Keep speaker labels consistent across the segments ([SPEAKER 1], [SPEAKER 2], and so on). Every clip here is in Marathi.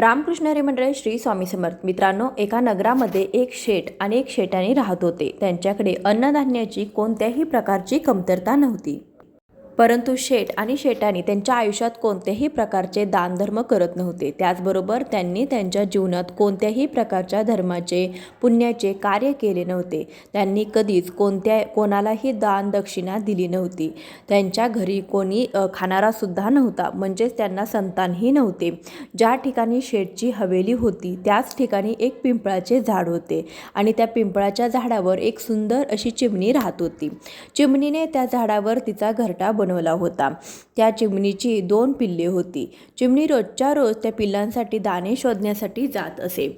[SPEAKER 1] रामकृष्ण मंडळ श्री स्वामी समर्थ. मित्रांनो एका नगरामध्ये एक शेठ आणि एक शेटाने राहत होते. त्यांच्याकडे अन्नधान्याची कोणत्याही प्रकारची कमतरता नव्हती. परंतु शेठ आणि शेटानी त्यांच्या आयुष्यात कोणत्याही प्रकारचे दानधर्म करत नव्हते. त्याचबरोबर त्यांनी त्यांच्या जीवनात कोणत्याही प्रकारच्या धर्माचे पुण्याचे कार्य केले नव्हते. त्यांनी कधीच कोणत्या कोणालाही दान दक्षिणा दिली नव्हती. त्यांच्या घरी कोणी खाणारासुद्धा नव्हता. म्हणजेच त्यांना संतानही नव्हते. ज्या ठिकाणी शेठची हवेली होती त्याच ठिकाणी एक पिंपळाचे झाड होते आणि त्या पिंपळाच्या झाडावर एक सुंदर अशी चिमणी राहत होती. चिमणीने त्या झाडावर तिचा घरटा बनवला होता. त्या चिमणीची दोन पिल्ले होती. चिमणी रोजच्या रोज त्या पिल्लांसाठी दाणे शोधण्यासाठी जात असे.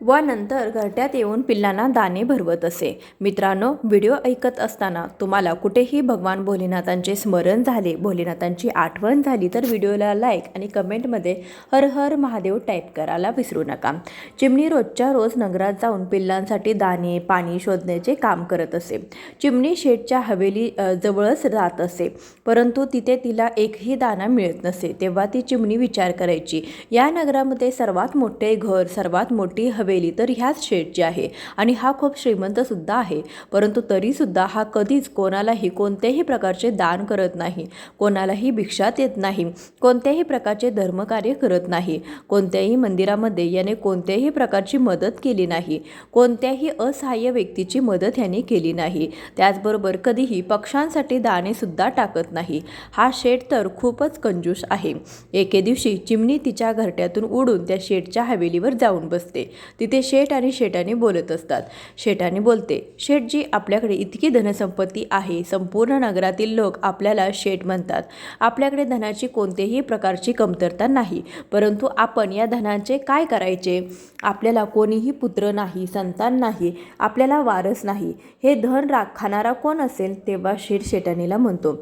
[SPEAKER 1] व नंतर घरट्यात येऊन पिल्लांना दाणे भरवत असे. मित्रांनो व्हिडिओ ऐकत असताना तुम्हाला कुठेही भगवान भोलेनाथांचे स्मरण झाले भोलेनाथांची आठवण झाली तर व्हिडिओला लाईक आणि कमेंटमध्ये हर हर महादेव टाईप करायला विसरू नका. चिमणी रोजच्या रोज नगरात जाऊन पिल्लांसाठी दाणे पाणी शोधण्याचे काम करत असे. चिमणी शेठच्या हवेली जवळच राहत असे. परंतु तिथे तिला एकही दाणा मिळत नसे तेव्हा ती चिमणी विचार करायची या नगरामध्ये सर्वात मोठे घर सर्वात मोठी वेली तर ह्याच शेडची आहे. आणि हा खूप श्रीमंतसुद्धा आहे. परंतु तरीसुद्धा हा कधीच कोणालाही कोणत्याही प्रकारचे दान करत नाही. कोणालाही भिक्षा देत नाही. कोणत्याही प्रकारचे धर्मकार्य करत नाही. कोणत्याही मंदिरामध्ये याने कोणत्याही प्रकारची मदत केली नाही. कोणत्याही असहाय्य व्यक्तीची मदत याने केली नाही. त्याचबरोबर कधीही पक्ष्यांसाठी दाणेसुद्धा टाकत नाही. हा शेड तर खूपच कंजूस आहे. एके दिवशी चिमणी तिच्या घरट्यातून उडून त्या शेडच्या हवेलीवर जाऊन बसते. तिथे शेठ आणि शेठाने बोलत असतात. शेठाने बोलते शेठजी आपल्याकडे इतकी धनसंपत्ती आहे. संपूर्ण नगरातील लोक आपल्याला शेठ म्हणतात. आपल्याकडे धनाची कोणतेही प्रकारची कमतरता नाही. परंतु आपण या धनाचे काय करायचे? आपल्याला कोणीही पुत्र नाही संतान नाही आपल्याला वारस नाही. हे धन राख खाणारा कोण असेल? तेव्हा शेठ शेटाणीला म्हणतो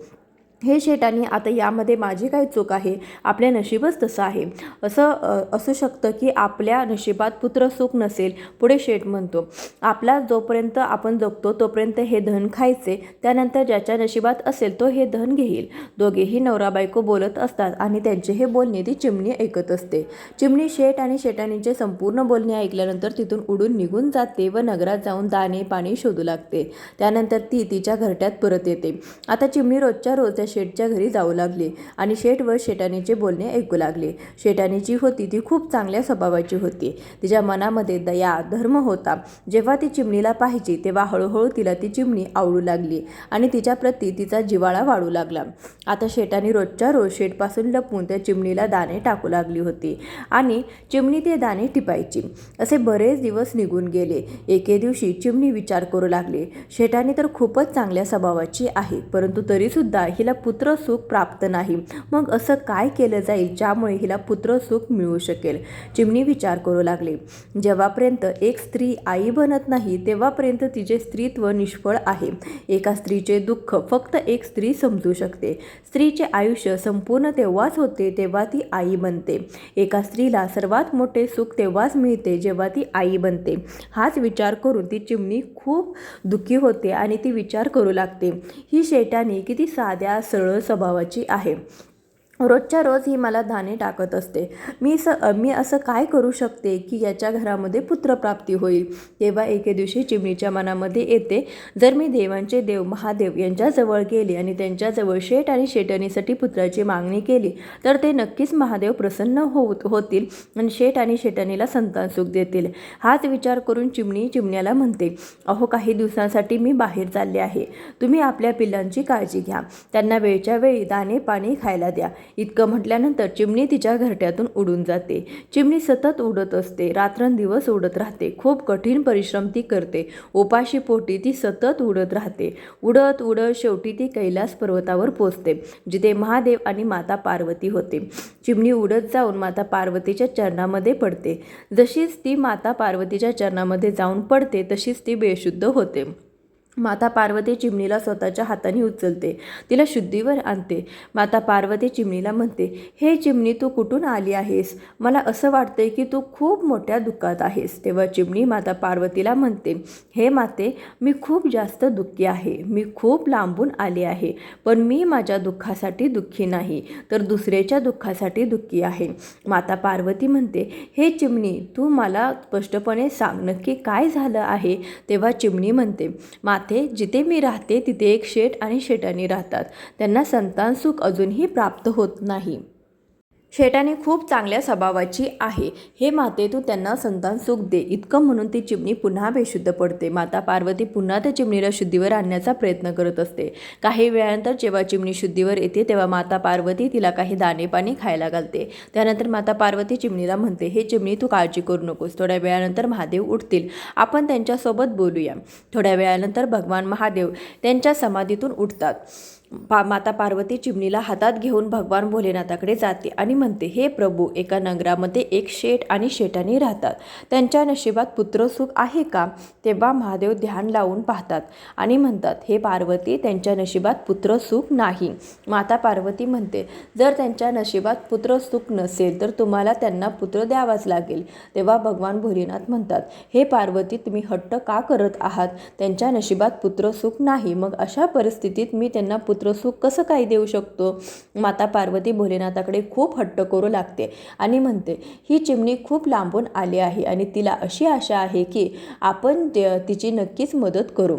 [SPEAKER 1] हे शेटानी आता यामध्ये माझी काय चूक आहे. आपल्या नशीबच तसं आहे. असं असू शकतं की आपल्या नशिबात पुत्र सुख नसेल पुढे शेठ म्हणतो. आपला जोपर्यंत आपण जगतो तोपर्यंत हे धन खायचे. त्यानंतर ज्याच्या नशिबात असेल तो हे धन घेईल. दोघेही नवरा बायको बोलत असतात आणि त्यांचे हे बोलणे ती चिमणी ऐकत असते. चिमणी शेठ आणि शेटाणीचे संपूर्ण बोलणे ऐकल्यानंतर तिथून उडून निघून जाते व नगरात जाऊन दाणे पाणी शोधू लागते. त्यानंतर ती तिच्या घरट्यात परत येते. आता चिमणी रोजच्या रोज शेठच्या घरी जाऊ लागली आणि शेठ व शेटाणीचे बोलणे ऐकू लागले. शेटाणीची होती ती खूप चांगल्या स्वभावाची होती. तिच्या मनामध्ये दया धर्म होता. जेव्हा ती चिमणीला पाहिजे तेव्हा हळूहळू तिला ती चिमणी आवडू लागली आणि तिच्याप्रती तिचा जिवाळा वाढू लागला. आता शेटानी रोजच्या रोज शेठपासून लपून त्या चिमणीला दाणे टाकू लागली होती आणि चिमणी ते दाणे टिपायची. असे बरेच दिवस निघून गेले. एके दिवशी चिमणी विचार करू लागली. शेटाने तर खूपच चांगल्या स्वभावाची आहे परंतु तरीसुद्धा हिला पुत्रसुख प्राप्त नाही. मग असं काय केलं जाईल ज्यामुळे हिला पुत्रसुख मिळू शकेल? चिमणी विचार करू लागली. जेव्हापर्यंत एक स्त्री आई बनत नाही तेव्हापर्यंत तिचे स्त्रीत्व निष्फळ आहे. एका स्त्रीचे दुःख फक्त एक स्त्री समजू शकते. स्त्रीचे आयुष्य संपूर्ण तेव्हाच होते तेव्हा ती आई बनते. एका स्त्रीला सर्वात मोठे सुख तेव्हाच मिळते जेव्हा ती आई बनते. हाच विचार करून ती चिमणी खूप दुःखी होते आणि ती विचार करू लागते. ही शेटाणी किती साध्या सरळ स्वभावाची आहे. रोजच्या रोज ही मला दाणे टाकत असते. मी स मी असं काय करू शकते की याच्या घरामध्ये पुत्रप्राप्ती होईल? तेव्हा एके दिवशी चिमणीच्या मनामध्ये येते जर मी देवांचे देव महादेव यांच्याजवळ गेले आणि त्यांच्याजवळ शेठ आणि शेटणीसाठी पुत्राची मागणी केली तर ते नक्कीच महादेव प्रसन्न होत होतील आणि शेठ आणि शेटणीला संतान सुख देतील. हाच विचार करून चिमणी चिमण्याला म्हणते अहो काही दिवसांसाठी मी बाहेर चालले आहे. तुम्ही आपल्या पिल्लांची काळजी घ्या. त्यांना वेळच्या वेळी दाणे पाणी खायला द्या. इतकं म्हटल्यानंतर चिमणी तिच्या घरट्यातून उडून जाते. चिमणी सतत उडत असते. रात्रंदिवस उडत राहते. खूप कठीण परिश्रम ती करते. उपाशी पोटी ती सतत उडत राहते. उडत उडत शेवटी ती कैलास पर्वतावर पोचते जिथे महादेव आणि माता पार्वती होते. चिमणी उडत जाऊन माता पार्वतीच्या चरणामध्ये पडते. जशीच ती माता पार्वतीच्या चरणामध्ये जाऊन पडते तशीच ती बेशुद्ध होते. माता पार्वती चिमणीला स्वतःच्या हाताने उचलते. तिला शुद्धीवर आणते. माता पार्वती चिमणीला म्हणते हे चिमणी तू कुठून आली आहेस? मला असं वाटतंय की तू खूप मोठ्या दुःखात आहेस. तेव्हा चिमणी माता पार्वतीला म्हणते हे माते मी खूप जास्त दुःखी आहे. मी खूप लांबून आले आहे. पण मी माझ्या दुःखासाठी दुःखी नाही तर दुसऱ्याच्या दुःखासाठी दुःखी आहे. माता पार्वती म्हणते हे चिमणी तू मला स्पष्टपणे सांग नक्की काय झालं आहे? तेव्हा चिमणी म्हणते माता जिथे मी राहते तिथे एक शेठ आणि शेटाणी राहतात. त्यांना संतान सुख अजूनही प्राप्त होत नाही. शेटाने खूप चांगल्या स्वभावाची आहे. हे माते तू त्यांना संतान सुख दे. इतकं म्हणून ती चिमणी पुन्हा बेशुद्ध पडते. माता पार्वती पुन्हा त्या चिमणीला शुद्धीवर आणण्याचा प्रयत्न करत असते. काही वेळानंतर जेव्हा चिमणी शुद्धीवर येते तेव्हा माता पार्वती तिला काही दाणे पाणी खायला घालते. त्यानंतर माता पार्वती चिमणीला म्हणते हे चिमणी तू काळजी करू नकोस. थोड्या वेळानंतर महादेव उठतील. आपण त्यांच्यासोबत बोलूया. थोड्या वेळानंतर भगवान महादेव त्यांच्या समाधीतून उठतात. पा माता पार्वती चिमणीला हातात घेऊन भगवान भोलेनाथाकडे जाते आणि म्हणते हे प्रभू एका नगरामध्ये एक शेठ आणि शेटानी राहतात. त्यांच्या नशिबात पुत्रसुख आहे का? तेव्हा महादेव ध्यान लावून पाहतात आणि म्हणतात हे पार्वती त्यांच्या नशिबात पुत्रसुख नाही. माता पार्वती म्हणते जर त्यांच्या नशिबात पुत्रसुख नसेल तर तुम्हाला त्यांना पुत्र द्यावाच लागेल. तेव्हा भगवान भोलेनाथ म्हणतात हे पार्वती तुम्ही हट्ट का करत आहात? त्यांच्या नशिबात पुत्रसुख नाही. मग अशा परिस्थितीत मी त्यांना पुत्रसुख कसं काय देऊ शकतो? माता पार्वती भोलेनाथाकडे खूप हट्ट करू लागते आणि म्हणते ही चिमणी खूप लांबून आली आहे आणि तिला अशी आशा आहे की आपण तिची नक्कीच मदत करू.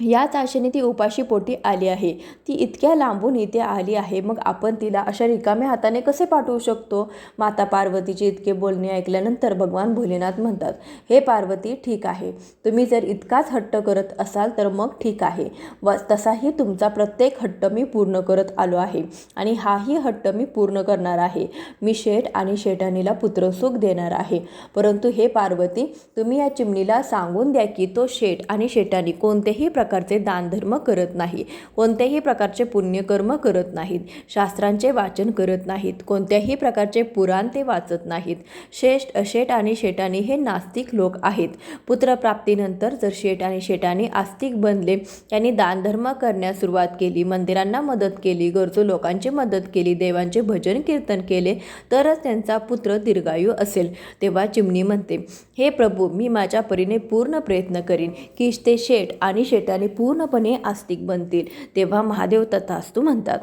[SPEAKER 1] याच आशेने ती उपाशी पोटी आली आहे. ती इतक्या लांबून इथे आली आहे. मग आपण तिला अशा रिकाम्या हाताने कसे पाठवू शकतो? माता पार्वतीचे इतके बोलणे ऐकल्यानंतर भगवान भोलेनाथ म्हणतात हे पार्वती ठीक आहे. तुम्ही जर इतकाच हट्ट करत असाल तर मग ठीक आहे. व तसाही तुमचा प्रत्येक हट्ट मी पूर्ण करत आलो आहे आणि हाही हट्ट मी पूर्ण करणार आहे. मी शेठ आणि शेठानीला पुत्रसुख देणार आहे. परंतु हे पार्वती तुम्ही या चिमणीला सांगून द्या की तो शेठ आणि शेठानी कोणतेही प्रकार प्रकारचे दानधर्म करत नाही कोणत्याही प्रकारचे पुण्यकर्म करत नाहीत. शास्त्रांचे वाचन करत नाहीत. कोणत्याही प्रकारचे पुराण ते वाचत नाहीत. शेष्ट शेट आणि शेटाणी हे नास्तिक लोक आहेत. पुत्रप्राप्तीनंतर जर शेठ आणि शेटाणी आस्तिक बनले त्यांनी दानधर्म करण्यास सुरुवात केली मंदिरांना मदत केली गरजू लोकांची मदत केली देवांचे भजन कीर्तन केले तरच त्यांचा पुत्र दीर्घायू असेल. तेव्हा चिमणी म्हणते हे प्रभू मी माझ्या परीने पूर्ण प्रयत्न करीन की ते शेठ आणि शेटाने पूर्णपणे आस्तिक बनतील. तेव्हा महादेव तथास्तू म्हणतात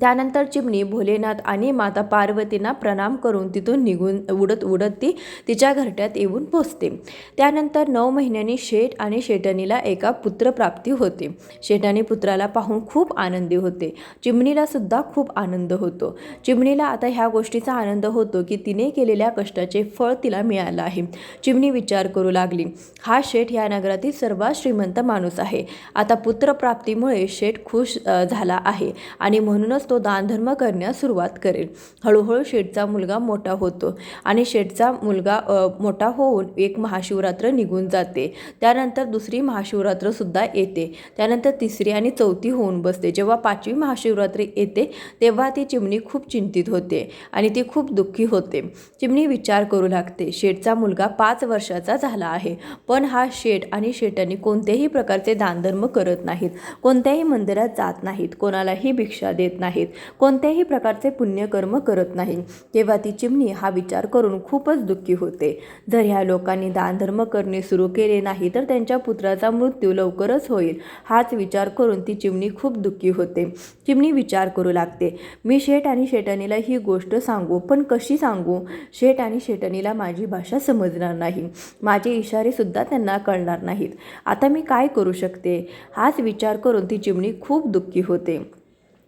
[SPEAKER 1] त्यानंतर चिमणी भोलेनाथ आणि माता पार्वतींना प्रणाम करून तिथून निघून उडत उडत ती तिच्या घरट्यात येऊन पोचते. त्यानंतर नऊ महिन्यांनी शेठ आणि शेटणीला एका पुत्रप्राप्ती होते. शेठानी पुत्राला पाहून खूप आनंदी होते. चिमणीला सुद्धा खूप आनंद होतो. चिमणीला आता ह्या गोष्टीचा आनंद होतो की तिने केलेल्या कष्टाचे फळ तिला मिळालं आहे. चिमणी विचार करू लागली हा शेठ या नगरातील सर्वात श्रीमंत माणूस आहे. आता पुत्रप्राप्तीमुळे शेठ खुश झाला आहे आणि म्हणूनच तो दानधर्म करण्यास सुरुवात करेल. हळूहळू शेठचा मुलगा मोठा होतो आणि शेठचा मुलगा मोठा होऊन एक महाशिवरात्र निघून जाते. त्यानंतर दुसरी महाशिवरात्र सुद्धा येते. त्यानंतर तिसरी आणि चौथी होऊन बसते. जेव्हा पाचवी महाशिवरात्री येते तेव्हा ती चिमणी खूप चिंतित होते आणि ती खूप दुःखी होते. चिमणी विचार करू लागते शेठचा मुलगा पाच वर्षाचा झाला आहे पण हा शेठ आणि शेटानी कोणत्याही प्रकारचे दानधर्म करत नाहीत. कोणत्याही मंदिरात जात नाहीत. कोणालाही भिक्षा देत नाहीत. आहेत. कोणत्याही प्रकारचे पुण्यकर्म करत नाही. तेव्हा ती चिमणी हा विचार करून खूपच दुःखी होते. जर ह्या लोकांनी दानधर्म करणे सुरू केले नाही तर त्यांच्या पुत्राचा मृत्यू लवकरच होईल हाच विचार करून ती चिमणी खूप दुःखी होते. चिमणी विचार करू लागते मी शेठ आणि शेटणीला ही गोष्ट सांगू पण कशी सांगू? शेठ आणि शेटणीला माझी भाषा समजणार नाही. माझे इशारेसुद्धा त्यांना कळणार नाहीत. आता मी काय करू शकते? हाच विचार करून ती चिमणी खूप दुःखी होते.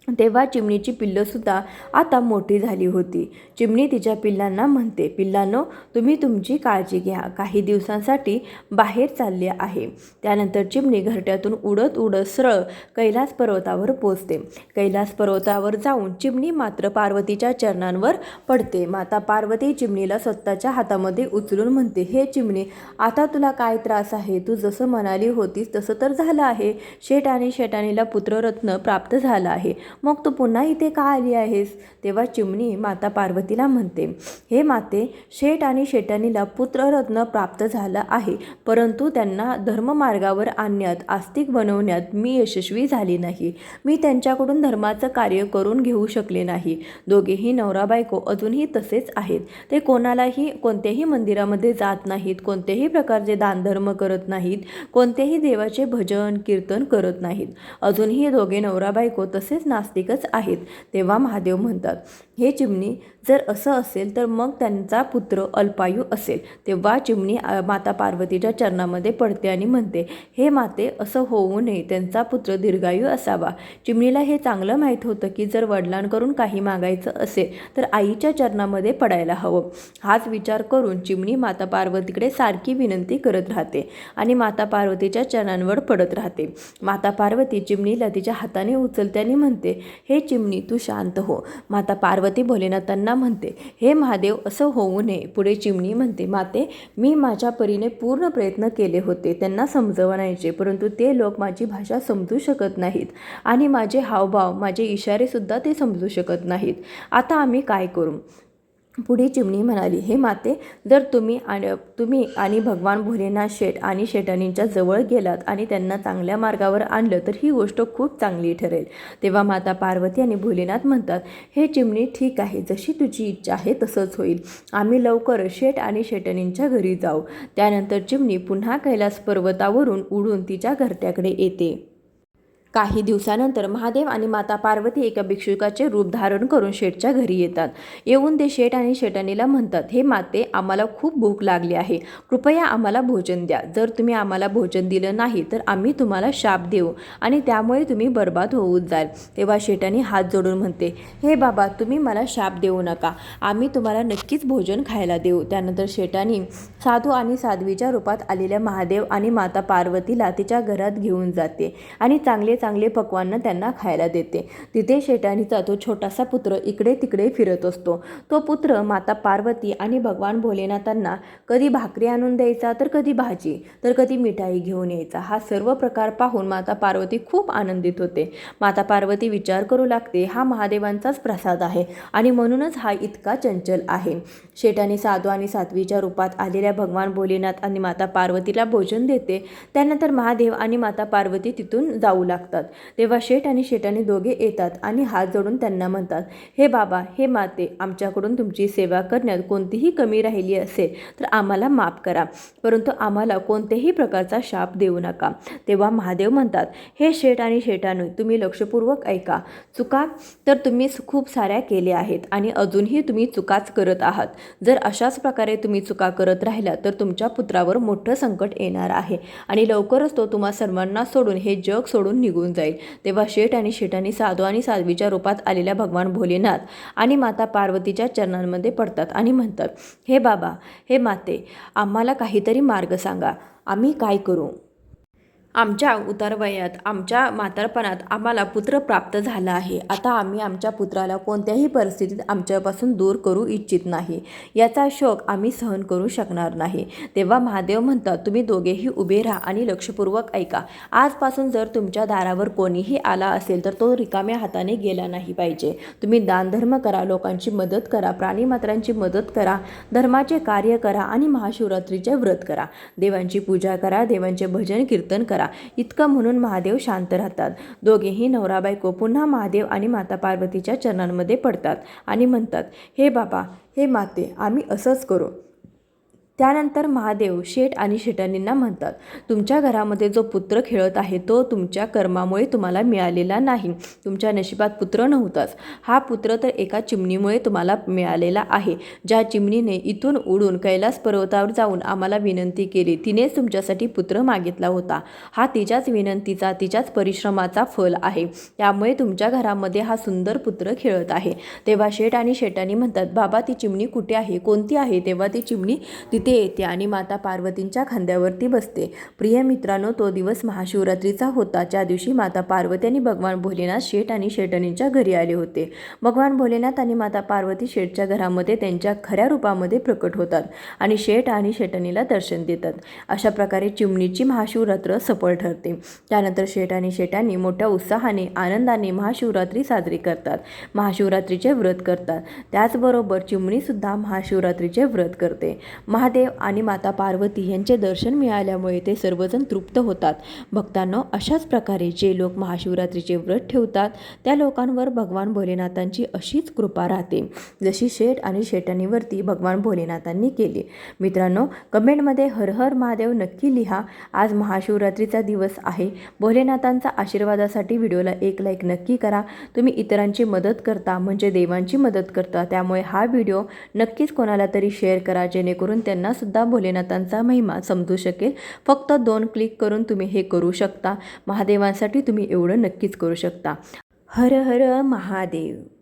[SPEAKER 1] तेव्हा चिमणीची पिल्लंसुद्धा आता मोठी झाली होती. चिमणी तिच्या पिल्लांना म्हणते पिल्लांनो तुम्ही तुमची काळजी घ्या. काही दिवसांसाठी बाहेर चालले आहे. त्यानंतर चिमणी घरट्यातून उडत उडत सरळ कैलास पर्वतावर पोचते कैलास पर्वतावर जाऊन चिमणी मात्र पार्वतीच्या चरणांवर पडते. माता पार्वती चिमणीला स्वतःच्या हातामध्ये उचलून म्हणते हे चिमणी आता तुला काय त्रास आहे? तू जसं म्हणाली होतीस तसं तर झालं आहे. शेट आणि शेटाणीला पुत्ररत्न प्राप्त झालं आहे. मग तू पुन्हा इथे का आली आहेस? तेव्हा चिमणी माता पार्वतीला म्हणते हे माते शेठ आणि शेटानीला पुत्ररत्न प्राप्त झालं आहे परंतु त्यांना धर्ममार्गावर आणण्यात आस्तिक बनवण्यात मी यशस्वी झाली नाही. मी त्यांच्याकडून धर्माचं कार्य करून घेऊ शकले नाही. दोघेही नवरा बायको अजूनही तसेच आहेत. ते कोणालाही कोणत्याही मंदिरामध्ये जात नाहीत कोणत्याही प्रकारचे दानधर्म करत नाहीत कोणत्याही देवाचे भजन कीर्तन करत नाहीत. अजूनही दोघे नवरा बायको तसेच नास्तिकच आहेत तेव्हा महादेव म्हणतात हे चिमणी जर असं असेल तर मग त्यांचा पुत्र अल्पायू असेल. तेव्हा चिमणी माता पार्वतीच्या चरणामध्ये पडते आणि म्हणते हे माते असं होऊ नये त्यांचा पुत्र दीर्घायू असावा. चिमणीला हे चांगलं माहीत होतं की जर वडिलांकडून काही मागायचं असेल तर आईच्या चरणामध्ये पडायला हवं. हाच विचार करून चिमणी माता पार्वतीकडे सारखी विनंती करत राहते आणि माता पार्वतीच्या चरणांवर पडत राहते. माता पार्वती चिमणीला तिच्या हाताने उचलते आणि म्हणते हे चिमणी तू शांत हो. माता पार्वती भोलेनाथांना म्हणते हे महादेव असं होऊ नये. पुढे चिमणी म्हणते माते मी माझ्या परीने पूर्ण प्रयत्न केले होते. त्यांना समजवण्याचे परंतु ते लोक माझी भाषा समजू शकत नाहीत. आणि माझे हावभाव माझे इशारेसुद्धा ते समजू शकत नाहीत. आता आम्ही काय करू? पुढे चिमणी म्हणाली हे माते जर तुम्ही आणि तुम्ही आणि भगवान भोलेनाथ शेठ आणि शेटाणींच्या जवळ गेलात आणि त्यांना चांगल्या मार्गावर आणलं तर ही गोष्ट खूप चांगली ठरेल. तेव्हा माता पार्वती आणि भोलेनाथ म्हणतात हे चिमणी ठीक आहे जशी तुझी इच्छा आहे तसंच होईल. आम्ही लवकर शेठ आणि शेटणींच्या घरी जाऊ. त्यानंतर चिमणी पुन्हा कैलास पर्वतावरून उडून तिच्या घरट्याकडे येते. काही दिवसानंतर महादेव आणि माता पार्वती एका भिक्षुकाचे रूप धारण करून शेठच्या घरी येतात. येऊन ते शेठ आणि शेटाणीला म्हणतात हे माते आम्हाला खूप भूक लागली आहे. कृपया आम्हाला भोजन द्या. जर तुम्ही आम्हाला भोजन दिलं नाही तर आम्ही तुम्हाला शाप देऊ आणि त्यामुळे तुम्ही बर्बाद होऊन जाल. तेव्हा शेटाणी हात जोडून म्हणते हे बाबा तुम्ही मला शाप देऊ नका. आम्ही तुम्हाला नक्कीच भोजन खायला देऊ. त्यानंतर शेटानी साधू आणि साध्वीच्या रूपात आलेल्या महादेव आणि माता पार्वतीला तिच्या घरात घेऊन जाते आणि चांगले चांगले पक्वान्न त्यांना खायला देते. तिथे शेटाणीचा तो छोटासा पुत्र इकडे तिकडे फिरत असतो. तो पुत्र माता पार्वती आणि भगवान भोलेनाथांना कधी भाकरी आणून द्यायचा तर कधी भाजी तर कधी मिठाई घेऊन यायचा. हा सर्व प्रकार पाहून माता पार्वती खूप आनंदित होते. माता पार्वती विचार करू लागते हा महादेवांचाच प्रसाद आहे आणि म्हणूनच हा इतका चंचल आहे. शेटाने साधू आणि सातवीच्या रूपात आलेल्या भगवान भोलेनाथ आणि माता पार्वतीला भोजन देते. त्यानंतर महादेव आणि माता पार्वती तिथून जाऊ लागतात. तेव्हा शेठ आणि शेटाने दोघे येतात आणि हात जोडून त्यांना म्हणतात हे बाबा हे माते आमच्याकडून तुमची सेवा करण्यात कोणतीही कमी राहिली असेल तर आम्हाला माफ करा. परंतु आम्हाला कोणत्याही प्रकारचा शाप देऊ नका. तेव्हा महादेव म्हणतात हे शेठ आणि शेटानू तुम्ही लक्षपूर्वक ऐका. चुका तर तुम्ही खूप साऱ्या केल्या आहेत आणि अजूनही तुम्ही चुकाच करत आहात. जर अशाच प्रकारे तुम्ही चुका करत राहिला तर तुमच्या पुत्रावर मोठं संकट येणार आहे आणि लवकरच तो तुम्हा सर्वांना सोडून हे जग सोडून निघून जाईल. तेव्हा शेठ आणि शेटानी साधू आणि साध्वीच्या रूपात आलेल्या भगवान भोलेनाथ आणि माता पार्वतीच्या चरणांमध्ये पडतात आणि म्हणतात हे बाबा हे माते आम्हाला काहीतरी मार्ग सांगा. आम्ही काय करू? आमच्या उतारवयात आमच्या म्हातारपणात आम्हाला पुत्र प्राप्त झाला आहे. आता आम्ही आमच्या पुत्राला कोणत्याही परिस्थितीत आमच्यापासून दूर करू इच्छित नाही. याचा शोक आम्ही सहन करू शकणार नाही. तेव्हा महादेव म्हणतात तुम्ही दोघेही उभे राहा आणि लक्षपूर्वक ऐका. आजपासून जर तुमच्या दारावर कोणीही आला असेल तर तो रिकाम्या हाताने गेला नाही पाहिजे. तुम्ही दानधर्म करा लोकांची मदत करा प्राणीमात्रांची मदत करा धर्माचे कार्य करा आणि महाशिवरात्रीचे व्रत करा. देवांची पूजा करा देवांचे भजन कीर्तन करा. इतकं म्हणून महादेव शांत राहतात. दोघेही नवरा बायको पुन्हा महादेव आणि माता पार्वतीच्या चरणांमध्ये पडतात आणि म्हणतात हे बाबा हे माते आम्ही असंच करू. त्यानंतर महादेव शेठ आणि शेटाणींना म्हणतात तुमच्या घरामध्ये जो पुत्र खेळत आहे तो तुमच्या कर्मामुळे तुम्हाला मिळालेला नाही. तुमच्या नशिबात पुत्र नव्हताच. हा पुत्र तर एका चिमणीमुळे तुम्हाला मिळालेला आहे. ज्या चिमणीने इथून उडून कैलास पर्वतावर जाऊन आम्हाला विनंती केली तिनेच तुमच्यासाठी पुत्र मागितला होता. हा तिच्याच विनंतीचा तिच्याच परिश्रमाचा फल आहे. त्यामुळे तुमच्या घरामध्ये हा सुंदर पुत्र खेळत आहे. तेव्हा शेठ आणि शेटाणी म्हणतात बाबा ती चिमणी कुठे आहे? कोणती आहे? तेव्हा ती चिमणी तिथे तिथे येते आणि माता पार्वतींच्या खांद्यावरती बसते. प्रिय मित्रांनो तो दिवस महाशिवरात्रीचा होता. ज्या दिवशी माता पार्वती आणि भगवान भोलेनाथ शेठ आणि शेटणींच्या घरी आले होते. भगवान भोलेनाथ आणि माता पार्वती शेठच्या घरामध्ये त्यांच्या खऱ्या रूपामध्ये प्रकट होतात आणि शेठ आणि शेटणीला दर्शन देतात. अशा प्रकारे चिमणीची महाशिवरात्र सफळ ठरते. त्यानंतर शेठ आणि शेटांनी मोठ्या उत्साहाने आनंदाने महाशिवरात्री साजरी करतात. महाशिवरात्रीचे व्रत करतात. त्याचबरोबर चिमणीसुद्धा महाशिवरात्रीचे व्रत करते. महादेव आणि माता पार्वती यांचे दर्शन मिळाल्यामुळे ते सर्वजण तृप्त होतात. भक्तांनो अशाच प्रकारे जे लोक महाशिवरात्रीचे व्रत ठेवतात त्या लोकांवर भगवान भोलेनाथांची अशीच कृपा राहते. जशी शेठ आणि शेटणीवरती भगवान भोलेनाथांनी केली. मित्रांनो कमेंटमध्ये हर हर महादेव नक्की लिहा. आज महाशिवरात्रीचा दिवस आहे. भोलेनाथांचा आशीर्वादासाठी व्हिडिओला एक लाईक नक्की करा. तुम्ही इतरांची मदत करता म्हणजे देवांची मदत करता. त्यामुळे हा व्हिडिओ नक्कीच कोणाला तरी शेअर करा जेणेकरून त्यांना त्यांनासुद्धा भोलेनाथांचा महिमा समजू शकेल. फक्त दोन क्लिक करून तुम्ही हे करू शकता. महादेवांसाठी तुम्ही एवढं नक्कीच करू शकता. हर हर महादेव.